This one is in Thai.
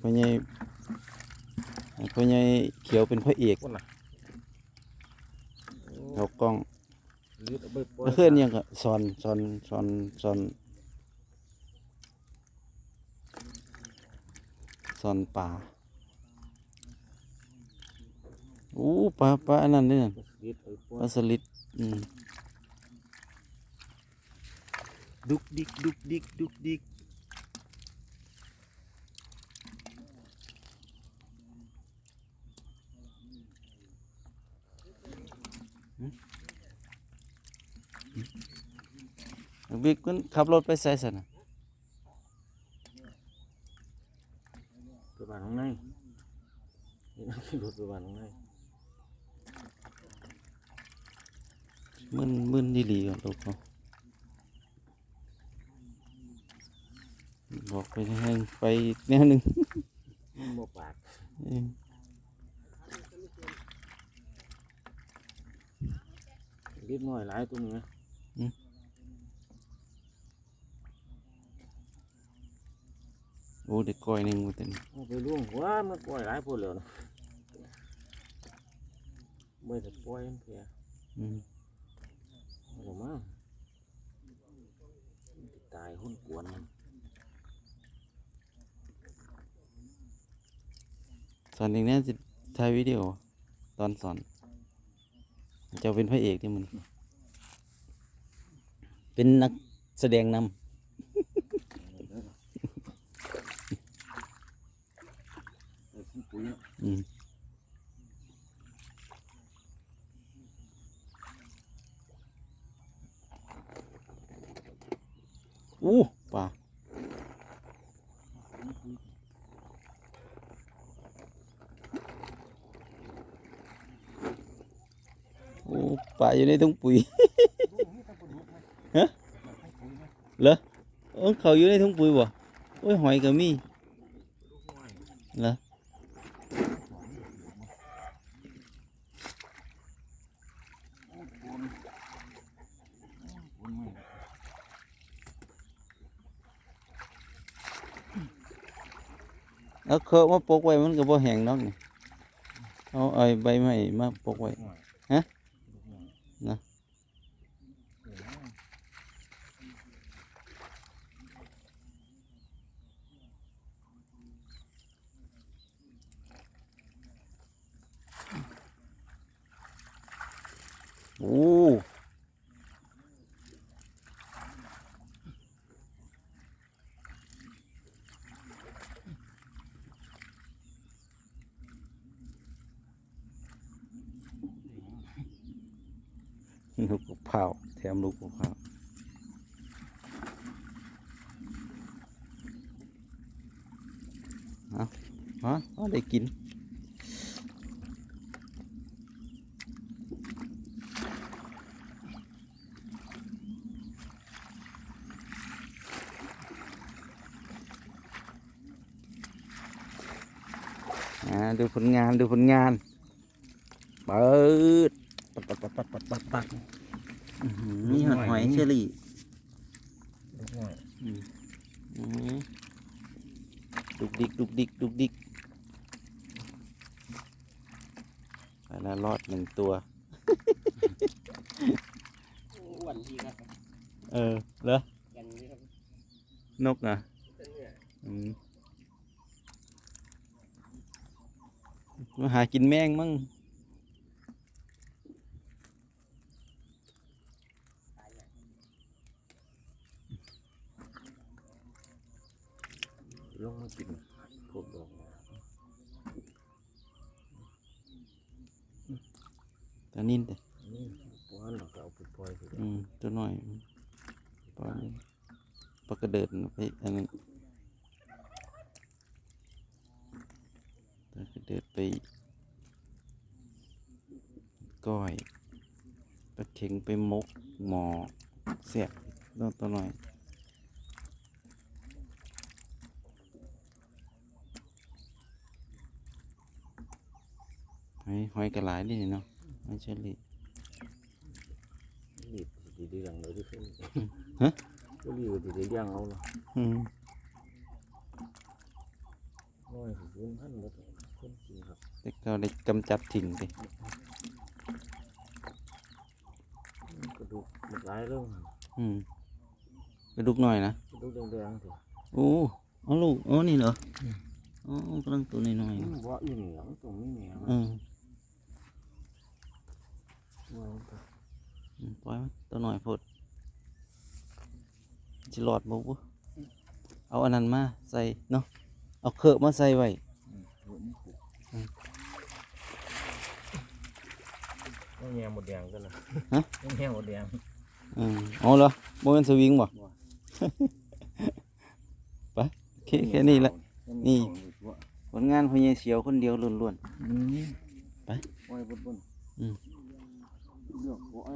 พ่อใหญ่พ่อใหญ่เขียวเป็นพระเอกคนน่ะเขากล้องลืดเอาไปปล่อยแล้วเพื่อนยังก็สอนสอนสอนสอนสอนป่าอู้ปลาปลาอันนั้นเนี่ยลืดเอาไปปล่อปลายสลิดอืม ดุกดิกดุกดิกดุกดิก บิ๊กมันขับรถไปใส่สันน่ะไปบ้านข้างนนี่นั่งขี่รถไปบ้านข้างในมึนมึนดีหลีก่อนลูกเขาบอกไปให้ไปแนวหนึ่งมันบ่ปาก เออลืดน้อยหลายตัวนี้นะโอ้เด็กก้อยหนึ่งมาเต็มเอาไปล่วงหัว่ามันปล่อยหลายพวกแล้วนะไม่แต่ปล่อยมันเพียอืมเอาลงมามันสิตายคนกวนมันสอนอย่างนี้จะถ่ายวิดีโอตอนสอน เจะเป็นพระเอกที่มัน เป็นนักแสดงนเออขี้ปุ๋ยเนาะำอืมอู้ ป่าโอ้ป่าอยู่ในถุงปุ๋ยฮะเหรอเออเขาอยู่ในถุงปุ๋ยบ่โอ้ยหอยก็มีเหรอเอาเคอะมาปกไว้มันก็บ่แห้งนอกนี่เอาไอ้ใบไม้มาปกไว้ฮะนะ โอ้ลูกมะพร้าวแถมลูกมะพร้าวเอาเอาเอได้กิน ดูผลงานดูผลงานเปิดปัดปัดปัดปัดปัดปัดปัดอื้อหือนี่หอยหอยเชอรี่ลูกน้อยอืมอืมดุกดิกดุกดิกดุกดิกไปแล้วรอดหนึ่งตัวอ้วนดีครับเออเหรอกันดีครับนกอะอืมมา หากินแมงมั่งลงมากินพวกดอกตานินแต่นี่ปล่อยเราก็เอาไปปล่อยไปอืมตัวน้อยปลาปลากระเดิดไปอันนั้นปลากระ เดิดไปก้อยปลาเข็งไปมกหมอแสบตัวตัวน้อยหอยหอยกระหลายนี่เนาะไม่ใช่ลิรีบสิได้เลี้ยงเลยที่เพิ่นฮะก็รีบสิได้เลี้ยงเอาเนาะอืมน้อยศูนย์พันหมดคนกินครับแต่ เราได้กำจัดทิ้งไปกระดูกหมดหลายเรื่องอืมกระดูกหน่อยนะกระดูกแดงๆสิโอ้เอาลูกอ๋อนี่เหรออ๋อกำลังตัวน้อยๆมันะนบ่อยู่เหนียวตรงนี้เหนียวอืมว่ามันก็อืมปล่อยมันตัวหน่อยโพดจะหลอดบ่บุเอาอันนั้นมาใส่เนาะเอาเคอะมาใส่ไว้อืมหัวมันผูก ต้องแง่หมดแดงกันนะฮะ ต้องแง่หมดแดงอืมเอาเหรอโมเป็นสวิงบ่บ่ ไปโอเคแค่นี้แหละนี่นี่ ผลงานพญเสียวคนเดียวล้วน นี่ไปไว้บนบนอืม เลือกหัวเอา